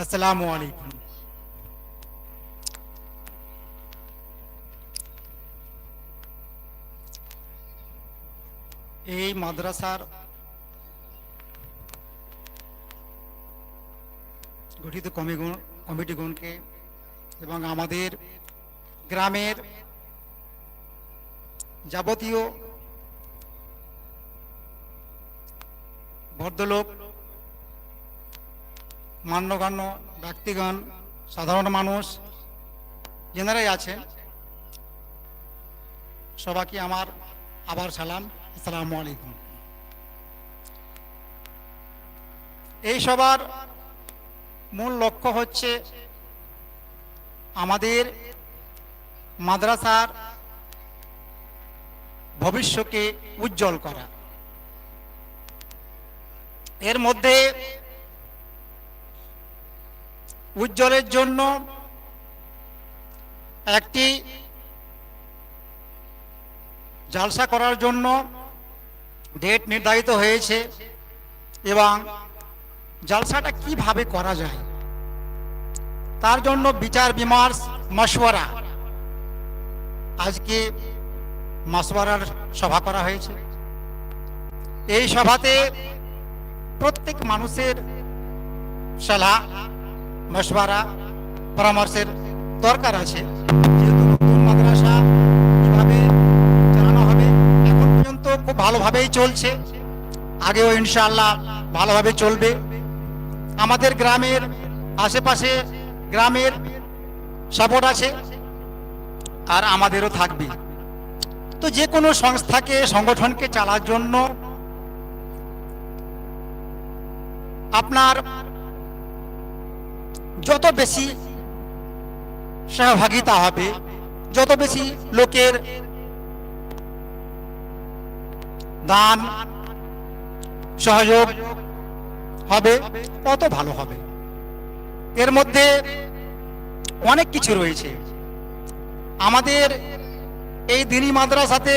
আসসালামু আলাইকুম। এই মাদ্রাসার গঠিত কমিটিগণকে এবং আমাদের গ্রামের যাবতীয় ভদ্রলোক মান্যগণ্য ব্যক্তিগণ, সাধারণ মানুষ, যেনারাই আছেন, সবাইকে আমার আবার সালাম। আসসালামু আলাইকুম। এই সবার মূল লক্ষ্য হচ্ছে আমাদের মাদ্রাসার ভবিষ্যকে উজ্জ্বল করা। এর মধ্যে উজ্জ্বলের জন্য একটি জালসা করার জন্য ডেট নির্ধারিত হয়েছে এবং জালসাটা কীভাবে করা যায়? তার জন্য বিচার বিমর্শ মশওয়ারা আজকে মশওয়ারার সভা করা হয়েছে। এই সভাতে প্রত্যেক মানুষের সালাহ মশওয়ারা পরামর্শের দরকার আছে। যেহেতু নতুন মাদ্রাসা কীভাবে চালানো হবে, এখন পর্যন্ত খুব ভালোভাবেই চলছে। আগেও ইনশাআল্লাহ ভালোভাবে চলবে। আমাদের গ্রামের আশেপাশে গ্রামের সাপোর্ট আছে আর আমাদেরও থাকবে। তো যে কোনো সংস্থাকে, সংগঠনকে চালার জন্য আপনার যত বেশি সহভাগিতা হবে, যত বেশি লোকের দান, সহযোগ হবে, তত ভালো হবে। এর মধ্যে অনেক কিছু রয়েছে। আমাদের এই দিনী মাদ্রাসাতে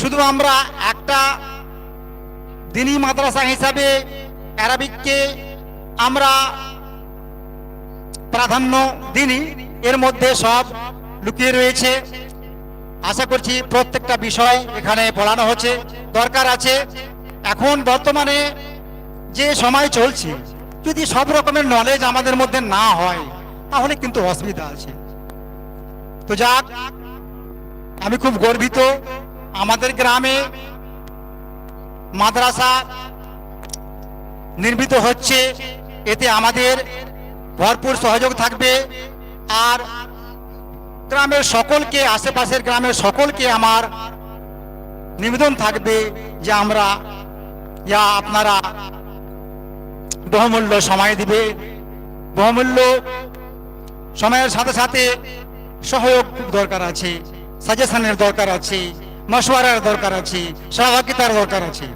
শুধু আমরা একটা দিনী মাদ্রাসা হিসাবে অ্যারাবিককে আমরা প্রাধান্য দিনই এর মধ্যে সব লুকিয়ে রয়েছে। আশা করছি প্রত্যেকটা বিষয় এখানে পড়ানো হচ্ছে, দরকার আছে। এখন বর্তমানে যে সময় চলছে, যদি সব রকমের নলেজ আমাদের মধ্যে না হয়, তাহলে কিন্তু অসুবিধা আছে। তো যাক, আমি খুব গর্বিত। আমাদের গ্রামে মাদ্রাসা নির্মিত হচ্ছে। এতে আমাদের ভরপুর সহযোগ থাকবে। আর গ্রামের সকলকে, আশেপাশের গ্রামের সকলকে আমার নিবেদন থাকবে যে আমরা, ইয়া আপনারা বহুমূল্য সময় দিবে। বহুমূল্য সময়ের সাথে সাথে সহযোগ দরকার আছে সাজেশনের দরকার আছে, মশওয়ারার দরকার আছে, সহভাগিতার দরকার আছে।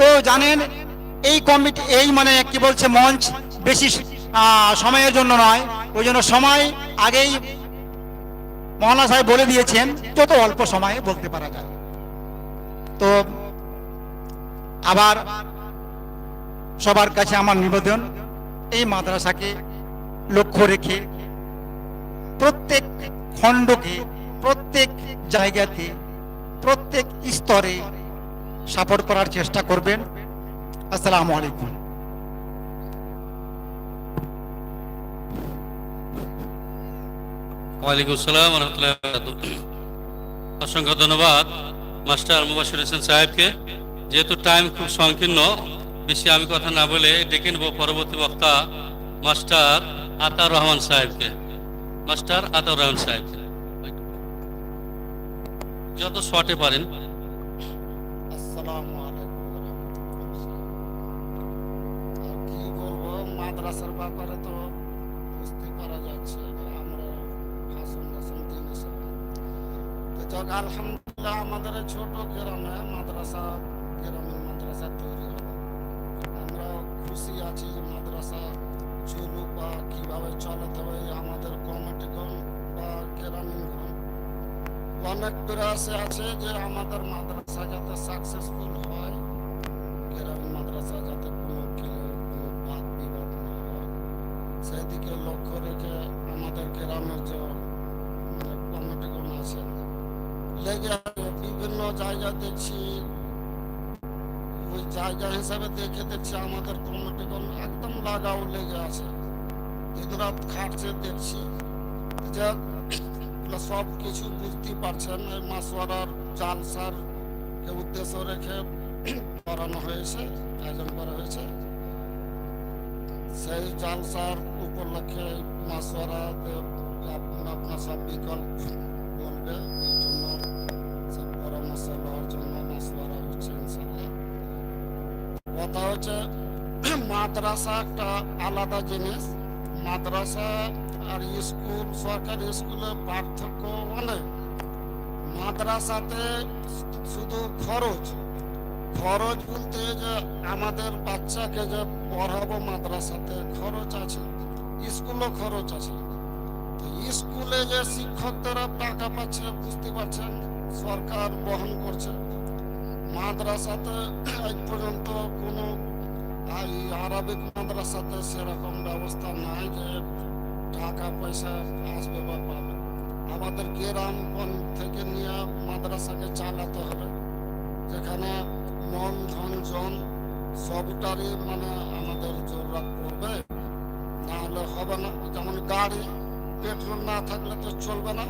তো জানেন, এই কমিটি এই মানে কি বলছে মঞ্চ বেশি সময়ের জন্য নয়। ওই জন্য সময় আগেই মহানা সাহেব বলে দিয়েছেন, যত অল্প সময়ে বলতে পারা যায়। তো আবার সবার কাছে আমার নিবেদন, এই মাদ্রাসাকে লক্ষ্য রেখে প্রত্যেক খণ্ডকে, প্রত্যেক জায়গাতে, প্রত্যেক স্তরে সাপোর্ট করার চেষ্টা করবেন। আসসালামু আলাইকুম। ওয়ালাইকুম আসসালাম রহমতুল্লাহ অসংখ্য ধন্যবাদ মাস্টার হোসেন সাহেবকে। যেহেতু টাইম খুব সংকীর্ণ, বেশি আমি কথা না বলে ডেকে নেব পরবর্তী বক্তা মাস্টার আতার রহমান সাহেবকে। মাস্টার আতার রহমান সাহেবকে। যত শর্টে পারেন। কি বলব, মাদ্রাসার ব্যাপারে তো বুঝতে পারা যাচ্ছে আমরা তো যাক, আলহামদুলিল্লাহ আমাদের ছোট গ্রামে মাদ্রাসা, গ্রামের মাদ্রাসা তৈরি হলো। আমরা খুশি আছি যে মাদ্রাসা চলুক বা কীভাবে চালাতে হবে আমাদের কমিটিগণ বা গ্রামীণগণ অনেক প্রয়াসে আছে যে আমাদের মাদ্রাসা যাতে সাকসেসফুল হয় গ্রামীণ মাদ্রাসা যাতে কোনো কোনো বাদ বিবাদ না হয় সেই দিকে লক্ষ্য রেখে আমাদের গ্রামের যে কমিটিগুলো আছে, লেগে। বিভিন্ন জায়গা দেখছি, ওই জায়গা হিসাবে দেখে দেখছি আমাদের কমিটিগুলো একদম লাগাও লেগে আছে দিনরাত খাটছে দেখছি যে এগুলো সব কিছু বুঝতে পারছেন, এই মাসওয়ারার জালসার কে উদ্দেশ্য রেখে করানো হয়েছে, আয়োজন করা হয়েছে। সেই জালসার উপলক্ষে এই মাসওয়ারাতে আপনার সব বিকল্প বলবে, এই জন্য পরামর্শ নেওয়ার জন্য মাসওয়ারা হচ্ছে কথা হচ্ছে, মাদ্রাসা একটা আলাদা জিনিস, মাদ্রাসা আর স্কুল সরকারি স্কুলের পার্থক্য অনেক। মাদ্রাসাতে শুধু খরচ। খরচ বলতে যে আমাদের বাচ্চাকে যে পড়াবো মাদ্রাসাতে খরচ আছে, স্কুলও খরচ আছে। স্কুলে যে শিক্ষকরা টাকা পাচ্ছে, বুঝতে পারছেন, সরকার বহন করছে। মাদ্রাসাতে আজ পর্যন্ত কোনো আরবিক মাদ্রাসাতে সেরকম ব্যবস্থা নাই যে টাকা পয়সা আসবে বা পাবে। আমাদের গ্রাম বন থেকে নিয়ে মাদ্রাসাকে চালাতে হবে। যেখানে মন, ধন, জন সবটারই মানে আমাদের জরুরত পড়বে। নাহলে হবে না। যেমন গাড়ি, পেট্রোল না থাকলে তো চলবে না।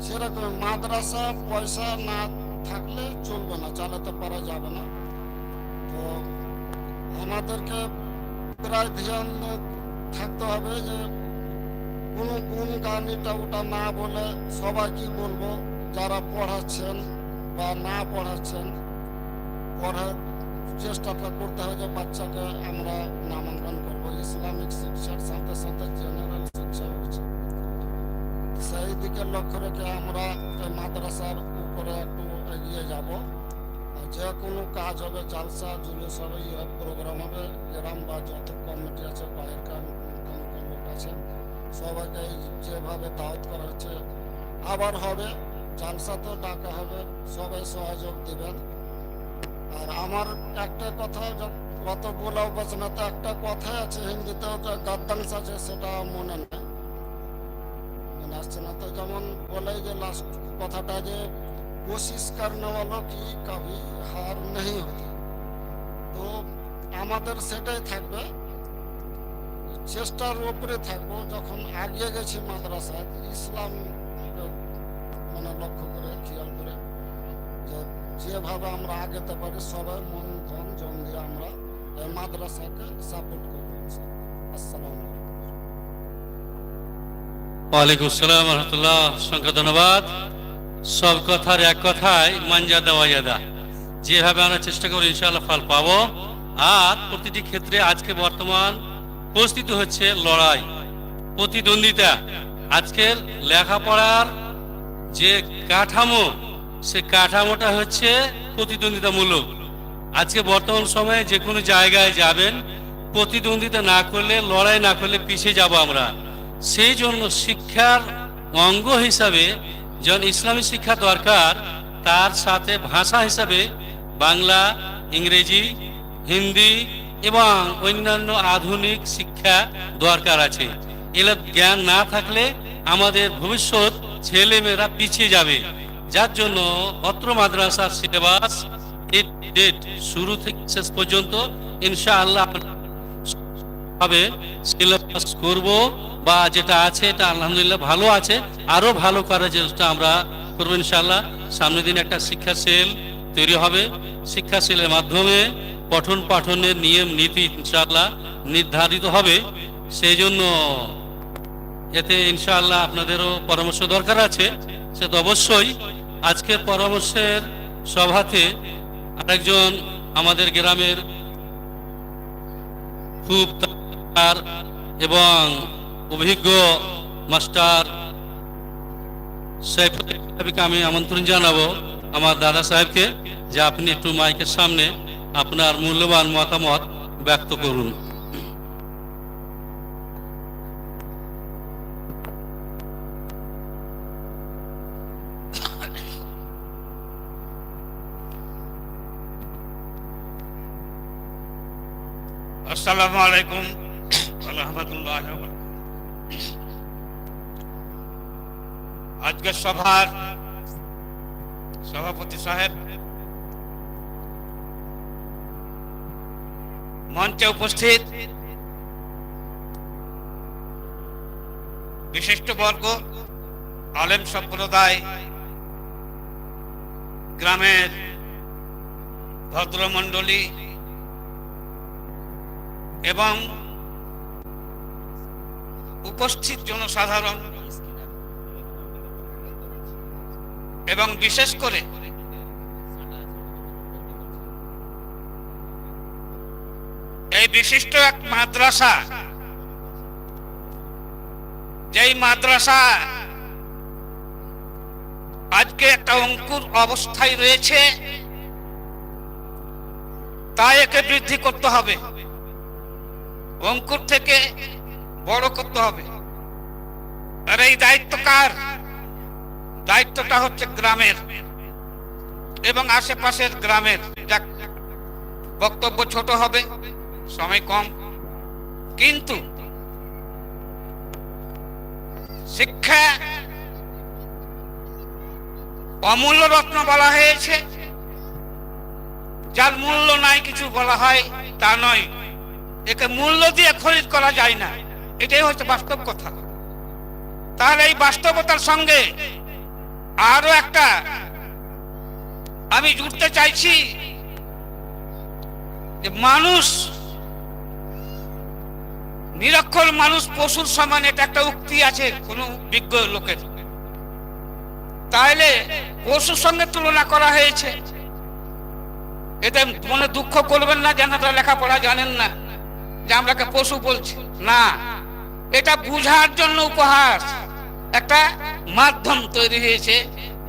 সেরকম মাদ্রাসা পয়সা না থাকলে চলবে না, চালাতে পারা যাবে না। তো আমাদেরকে প্রায় ধ্যান থাকতে হবে যে কোনো গুণ গান এটা ওটা না বলে সবাই কি বলব? যারা পড়াচ্ছেন বা না পড়াচ্ছেন পড়ার চেষ্টাটা করতে হবে যে বাচ্চাকে আমরা নামাঙ্কন করব। ইসলামিক শিক্ষার সাথে সাথে জেনারেল শিক্ষা হচ্ছে। সেই দিকে লক্ষ্য রেখে আমরা মাদ্রাসার উপরে একটু এগিয়ে যাব। যে কোনো কাজ হবে, জালসা, জুলুস হবে প্রোগ্রাম হবে, গ্রাম বা যত কমিটি আছে, বাইরের কমিটির লোক আছে সবাইকে যেভাবে দাওয়াত করা হচ্ছে আবার হবে, জালসা তো ডাকা হবে, সবাই সহযোগ দিবেন। আর আমার একটা কথা কত বলা অভ্যাস না তো একটা কথাই আছে হিন্দিতে ওটা গাদ্দাংশ আছে সেটা মনে নেই। মনে আসছে না তো, যেমন বলে যে লাস্ট কথাটা যে কোশিশ করনে কি কবি হার নেই হতে। তো আমাদের সেটাই থাকবে। চেষ্টার উপরে থাকব, যখন আগিয়ে গেছি মাদ্রাসায়, ইসলাম মানে লক্ষ্য করে, খেয়াল করে যে যেভাবে আমরা আগেতে পারি, সবাই মন ধন জন দিয়ে আমরা এই মাদ্রাসাকে সাপোর্ট আসসালামু ওয়ালাইকুম আসসালাম রহমতুল্লাহ। অসংখ্য ধন্যবাদ। সব কথার এক কথায় মাঞ্জা দেওয়া যাদা যেভাবে আমরা চেষ্টা করি ইনশাআল্লাহ ফল পাবো। আর প্রতিটি ক্ষেত্রে আজকে বর্তমান পরিস্থিতি হচ্ছে লড়াই, প্রতিদ্বন্দ্বিতা। আজকের লেখাপড়ার যে কাঠামো, সে কাঠামোটা হচ্ছে প্রতিদ্বন্দ্বিতামূলক। আজকে বর্তমান সময়ে যে কোনো জায়গায় যাবেন, প্রতিদ্বন্দ্বিতা না করলে, লড়াই না করলে পিছিয়ে যাব আমরা। সেই জন্য শিক্ষার অঙ্গ হিসাবে যেমন ইসলামী শিক্ষা দরকার, তার সাথে ভাষা হিসাবে বাংলা, ইংরেজি, হিন্দি এবং অন্যান্য আধুনিক শিক্ষা দরকার আছে। এগুলো জ্ঞান না থাকলে আমাদের ভবিষ্যৎ ছেলেমেয়েরা পিছিয়ে যাবে। যার জন্য অত্র মাদ্রাসার সিলেবাস ডেট শুরু থেকে শেষ পর্যন্ত ইনশাআল্লাহ ভাবে সিলেবাস করব বা যেটা আছে এটা আলহামদুলিল্লাহ ভালো আছে। আরও ভালো করার চেষ্টা আমরা করব ইনশাআল্লাহ। সামনের দিন একটা শিক্ষা সেল তৈরি হবে। শিক্ষা সেলের মাধ্যমে পঠন পাঠনের নিয়ম, নীতি, ইনশাআল্লাহ নির্ধারিত হবে। সেই জন্য এতে ইনশাআল্লাহ আপনাদেরও পরামর্শ দরকার আছে। সে তো অবশ্যই আজকের পরামর্শের সভাতে আরেকজন আমাদের গ্রামের খুব তার এবং অভিজ্ঞ মাস্টার সাহেবকে আমি আমন্ত্রণ জানাব, আমার দাদা সাহেবকে, যে আপনি একটু মাইকের সামনে আপনার মূল্যবান মতামত ব্যক্ত করুন। আসসালামু আলাইকুম। রহমতুল্লাহ আজকের সভার সভাপতি সাহেব মঞ্চে উপস্থিত বিশিষ্ট বর্গ আলেম সম্প্রদায় গ্রামের ভদ্রমণ্ডলী এবং উপস্থিত জনসাধারণ এবং বিশেষ করে এই বিশিষ্ট এক মাদ্রাসা, যেই মাদ্রাসা আজকে একটা অঙ্কুর অবস্থায় রয়েছে তাই একে বৃদ্ধি করতে হবে। অঙ্কুর থেকে বড় করতে হবে। আর এই দায়িত্ব কার? দায়িত্বটা হচ্ছে গ্রামের এবং আশেপাশের গ্রামের। বক্তব্য ছোট হবে। সময় কম। কিন্তু শিক্ষা অমূল্য রত্ন বলা হয়েছে। যার মূল্য নাই কিছু বলা হয় তা নয়। একে মূল্য দিয়ে খরিদ করা যায় না। এটাই হচ্ছে বাস্তব কথা। তাহলে এই বাস্তবতার সঙ্গে আরও একটা আমি জুড়তে চাইছি যে মানুষ নিরক্ষর মানুষ পশুর সমান, এটা একটা উক্তি আছে কোন বিজ্ঞ লোকের। তাহলে পশুর সঙ্গে তুলনা করা হয়েছে। এতে মনে দুঃখ করবেন না, যেন তারা লেখাপড়া জানেন না, যে আমরাকে পশু বলছি। না, এটা বুঝার জন্য উপহাস একটা মাধ্যম তৈরি হয়েছে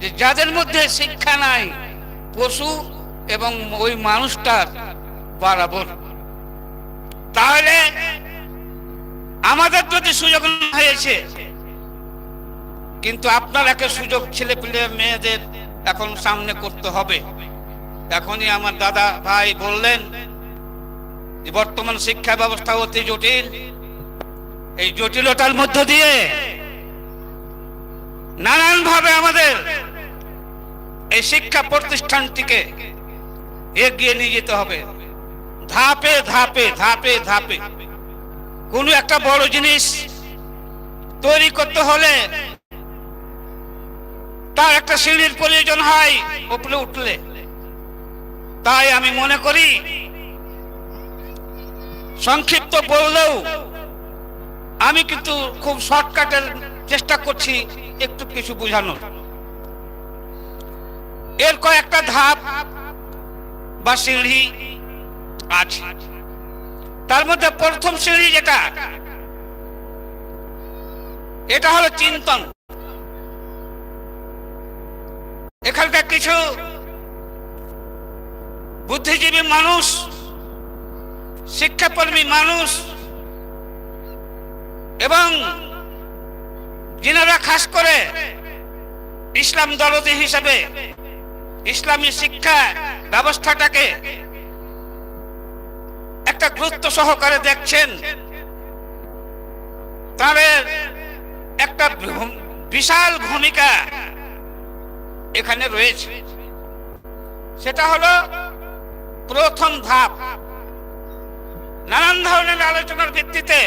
যে যাদের মধ্যে শিক্ষা নাই, পশু এবং ওই মানুষটার বরাবর। তাহলে আমাদের যদি সুযোগ হয়েছে, কিন্তু আপনারাকে সুযোগ ছেলে পেলে মেয়েদের এখন সামনে করতে হবে। এখনই আমার দাদা ভাই বললেন বর্তমান শিক্ষা ব্যবস্থা অতি জটিল। এই জটিলতার মধ্য দিয়ে নানান ভাবে আমাদের এই শিক্ষা প্রতিষ্ঠানটিকে এগিয়ে নিয়ে যেতে হবে। ধাপে ধাপে ধাপে ধাপে। কোনো একটা বড় জিনিস তৈরি করতে হলে তার একটা সিঁড়ির প্রয়োজন হয় উপরে উঠলে। তাই আমি মনে করি, সংক্ষিপ্ত বললেও আমি কিন্তু খুব শর্টকাটের চেষ্টা করছি একটু কিছু বোঝানোর। এর কয়েকটা ধাপ বা সিঁড়ি আছে। তার মধ্যে প্রথম সিঁড়ি যেটা, এটা হলো চিন্তন। এখানকার কিছু বুদ্ধিজীবী মানুষ, শিক্ষাকর্মী মানুষ, এবং যিনারা খাস করে ইসলাম দরদি হিসাবে ইসলামী শিক্ষা ব্যবস্থাটাকে একটা গুরুত্ব সহকারে দেখছেন। তাদের একটা বিশাল ভূমিকা এখানে রয়েছে। সেটা হলো প্রথম ধাপ। নানান ধরনের আলোচনার ভিত্তিতে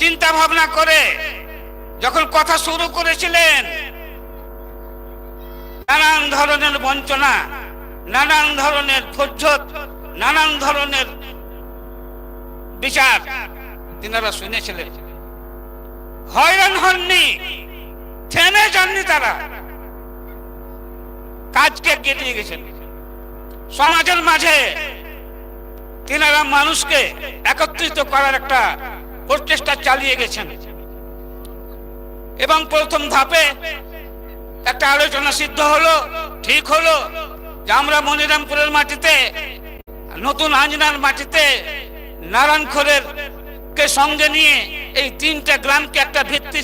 চিন্তা ভাবনা করে যখন কথা শুরু করেছিলেন, নানান ধরনের বঞ্চনা, নানান ধরনের ফজ্জত নানান ধরনের বিচার তিনারা শুনেছিলেন। হয়রান হননি, থেমে যাননি তারা। কাজকে এগিয়ে নিয়ে গেছেন। সমাজের মাঝে তিনারা মানুষকে একত্রিত করার একটা প্রচেষ্টা চালিয়ে গেছেন। এবং প্রথম ধাপে একটা আলোচনা সিদ্ধ হলো, ঠিক হলো যে আমরা মনিরামপুরের মাটিতে নতুন আঞ্জনার মাটিতে নারায়ণখোরের কে সঙ্গে নিয়ে এই তিনটা গ্রামকে একটা ভিত্তি